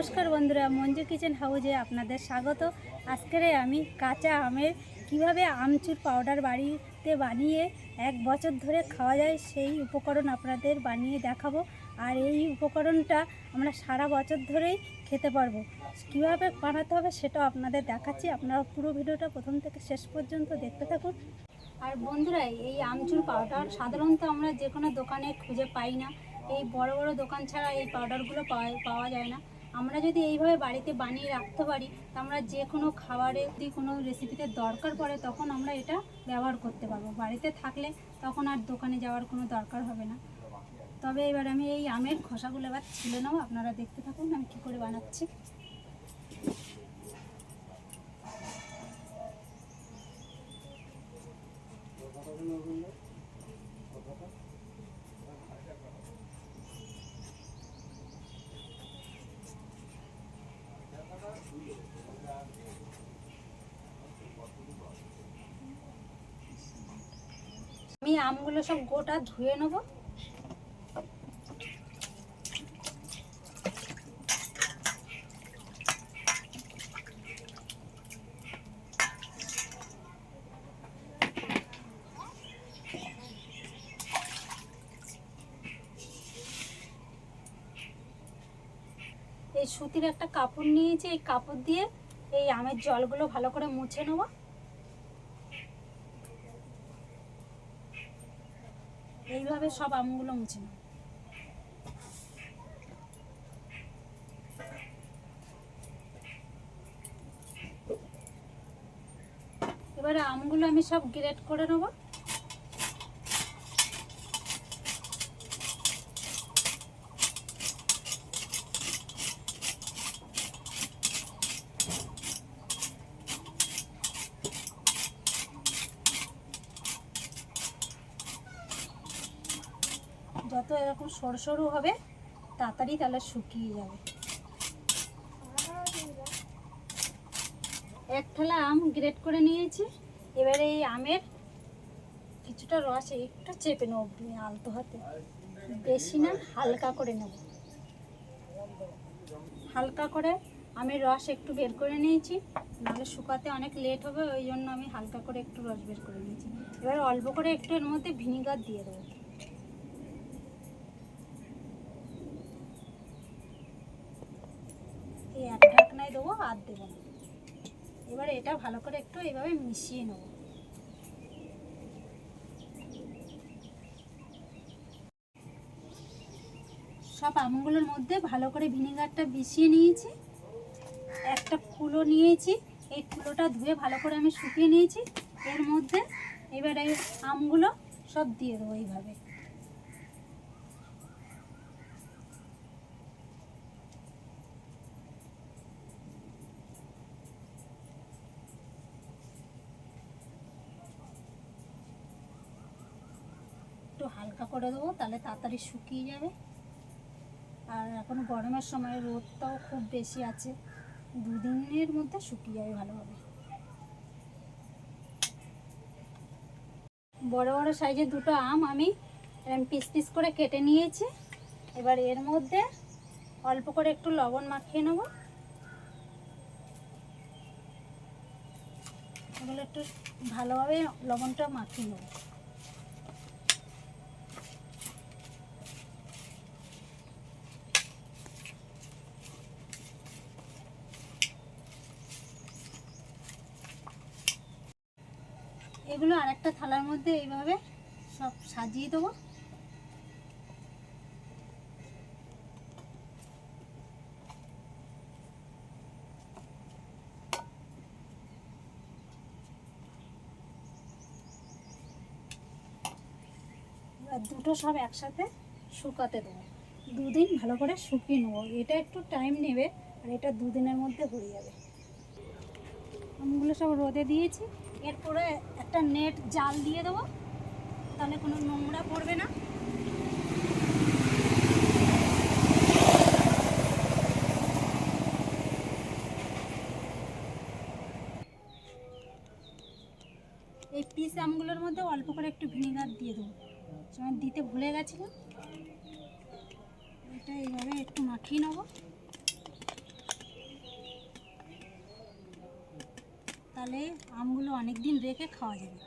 নমস্কার বন্ধুরা, মঞ্জু কিচেন হাউজে আপনাদের স্বাগত। আজকের আমি কাঁচা আমের কীভাবে আমচুর পাউডার বাড়িতে বানিয়ে এক বছর ধরে খাওয়া যায়, সেই উপকরণ আপনাদের বানিয়ে দেখাবো। আর এই উপকরণটা আমরা সারা বছর ধরেই খেতে পারব। কীভাবে বানাতে হবে সেটাও আপনাদের দেখাচ্ছি। আপনারা পুরো ভিডিওটা প্রথম থেকে শেষ পর্যন্ত দেখতে থাকুন। আর বন্ধুরা, এই আমচুর পাউডার সাধারণত আমরা যে কোনো দোকানে খুঁজে পাই না। এই বড় বড় দোকান ছাড়া এই পাউডারগুলো পাওয়া পাওয়া যায় না। আমরা যদি এইভাবে বাড়িতে বানিয়ে রাখতে পারি, তো আমরা যে কোনো খাবারে যদি কোনো রেসিপিতে দরকার পড়ে, তখন আমরা এটা ব্যবহার করতে পারব। বাড়িতে থাকলে তখন আর দোকানে যাওয়ার কোনো দরকার হবে না। তবে এবার আমি এই আমের খোসাগুলো এবার ছিলে নেব। আপনারা দেখতে থাকুন আমি কী করে বানাচ্ছি। আমি আমগুলো সব গোটা ধুয়ে নেব। এই সুতির একটা কাপড় নিয়েছি, এই কাপড় দিয়ে এই আমের জলগুলো ভালো করে মুছে নেব। এইভাবে সব আমগুলো মুছে নেব এবারে আমগুলো আমি সব গ্রেট করে নেব। যত এরকম সরু সরু হবে, তাড়াতাড়ি তাহলে শুকিয়ে যাবে। এক থালা আম গ্রেট করে নিয়েছি। এবারে এই আমের কিছুটা রস একটু চেপে নেব আলতো হাতে। বেশি না, হালকা করে নেব। হালকা করে আমি রস একটু বের করে নিয়েছি। নাহলে শুকাতে অনেক লেট হবে, ওই জন্য আমি হালকা করে একটু রস বের করে নিয়েছি। এবার অল্প করে একটু এর মধ্যে ভিনিগার দিয়ে দেবো এই এক দেবো, আর দেবো এবার এটা ভালো করে একটু এইভাবে মিশিয়ে নেব। সব আমগুলোর মধ্যে ভালো করে ভিনেগারটা মিশিয়ে নিয়েছি। একটা কুলো নিয়েছি, এই কুলোটা ধুয়ে ভালো করে আমি শুকিয়ে নিয়েছি। এর মধ্যে এবার আমগুলো সব দিয়ে দেবো এইভাবে। একটু হালকা করে দেবো, তাহলে তাড়াতাড়ি শুকিয়ে যাবে। আর এখন গরমের সময় রোদটাও খুব বেশি আছে, দুদিনের মধ্যে শুকিয়ে যাবে ভালোভাবে। বড় বড় সাইজের দুটো আম আমি পিস পিস করে কেটে নিয়েছি। এবার এর মধ্যে অল্প করে একটু লবণ মাখিয়ে নেব। এগুলো একটু ভালোভাবে লবণটা মাখিয়ে নেব। এগুলো আর একটা থালার মধ্যে এইভাবে সব সাজিয়ে দেবো। দুটো সব একসাথে শুকাতে দেবো। দুদিন ভালো করে শুকিয়ে নেব। এটা একটু টাইম নেবে আর এটা দুদিনের মধ্যে হয়ে যাবে। আমগুলো সব রোদে দিয়েছি। এরপরে একটা নেট জাল দিয়ে দেবো। তাহলে কোনো নোংরা পড়বে না। এই পিস আমগুলোর মধ্যে অল্প করে একটু ভিনেগার দিয়ে দেবো। দিতে ভুলে গেছিলাম। এটা এইভাবে একটু মাখিয়ে নেব। তাহলে আমগুলো অনেক দিন রেখে খাওয়া যাবে।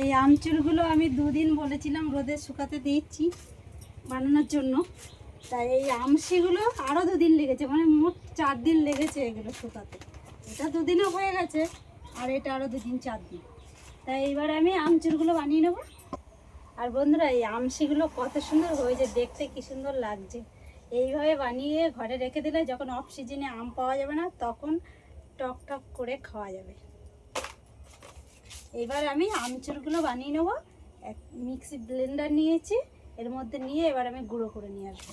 এই আমচুরগুলো আমি দুদিন বলেছিলাম রোদে শুকাতে দিচ্ছি বানানোর জন্য। তাই এই আমসিগুলো আরও দুদিন লেগেছে মানে মোট চার দিন লেগেছে এগুলো শুকাতে। এটা দুদিনও হয়ে গেছে আর এটা আরও দুদিন, চার দিন। তাই এবার আমি আমচুরগুলো বানিয়ে নেব। আর বন্ধুরা, এই আমসিগুলো কত সুন্দর হয়েছে, দেখতে কি সুন্দর লাগছে। এইভাবে বানিয়ে ঘরে রেখে দিলে যখন অফ সিজনে আম পাওয়া যাবে না, তখন টক টক করে খাওয়া যাবে। এবার আমি আমচুরগুলো বানিয়ে নেব। এক মিক্সি ব্লেন্ডার নিয়েছি। এর মধ্যে নিয়ে এবার আমি গুঁড়ো করে নিয়ে আসব।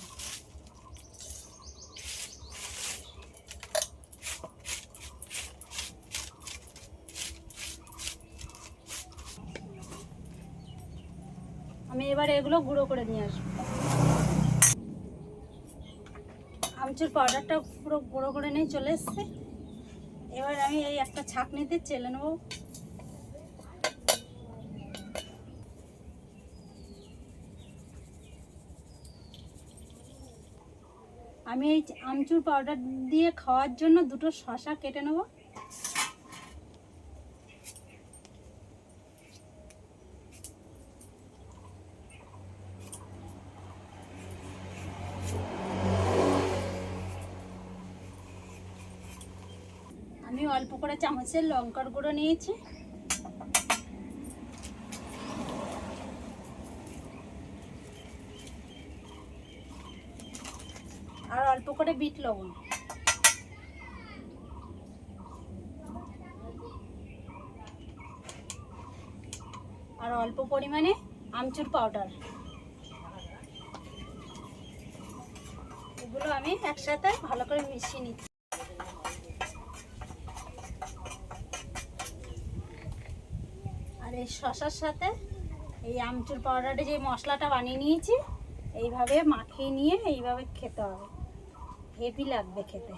আমি এবার এগুলো গুঁড়ো করে নিয়ে আসব। আমচুর পাউডারটা পুরো গুঁড়ো করে নিয়ে চলে এসছে। এবার আমি এই একটা ছাঁকনিতে চেলে নেব। আমি এই আমচুর পাউডার দিয়ে খাওয়ার জন্য দুটো শশা কেটে নেব। আমি অল্প করে চামচের লঙ্কার গুঁড়ো নিয়েছি। আর অল্প করে বিট লবণ। আর অল্প পরিমাণে আমচুর পাউডার। এগুলো আমি একসাথে ভালো করে মিশিয়ে নিচ্ছি। এই শশার সাথে এই আমচুর পাউডারে যে মশলাটা বানিয়ে নিয়েছি, এইভাবে মাখিয়ে নিয়ে এইভাবে খেতে হবে। হেভি লাগবে খেতে।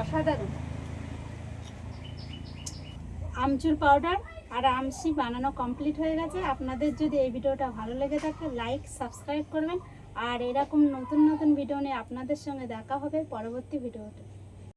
অসাধারণ আমচুর পাউডার আর আমসি বানানো কমপ্লিট হয়ে গেছে। আপনাদের যদি এই ভিডিওটা ভালো লেগে থাকে লাইক সাবস্ক্রাইব করবেন। আর এরকম নতুন নতুন ভিডিও নিয়ে আপনাদের সঙ্গে দেখা হবে পরবর্তী ভিডিওতে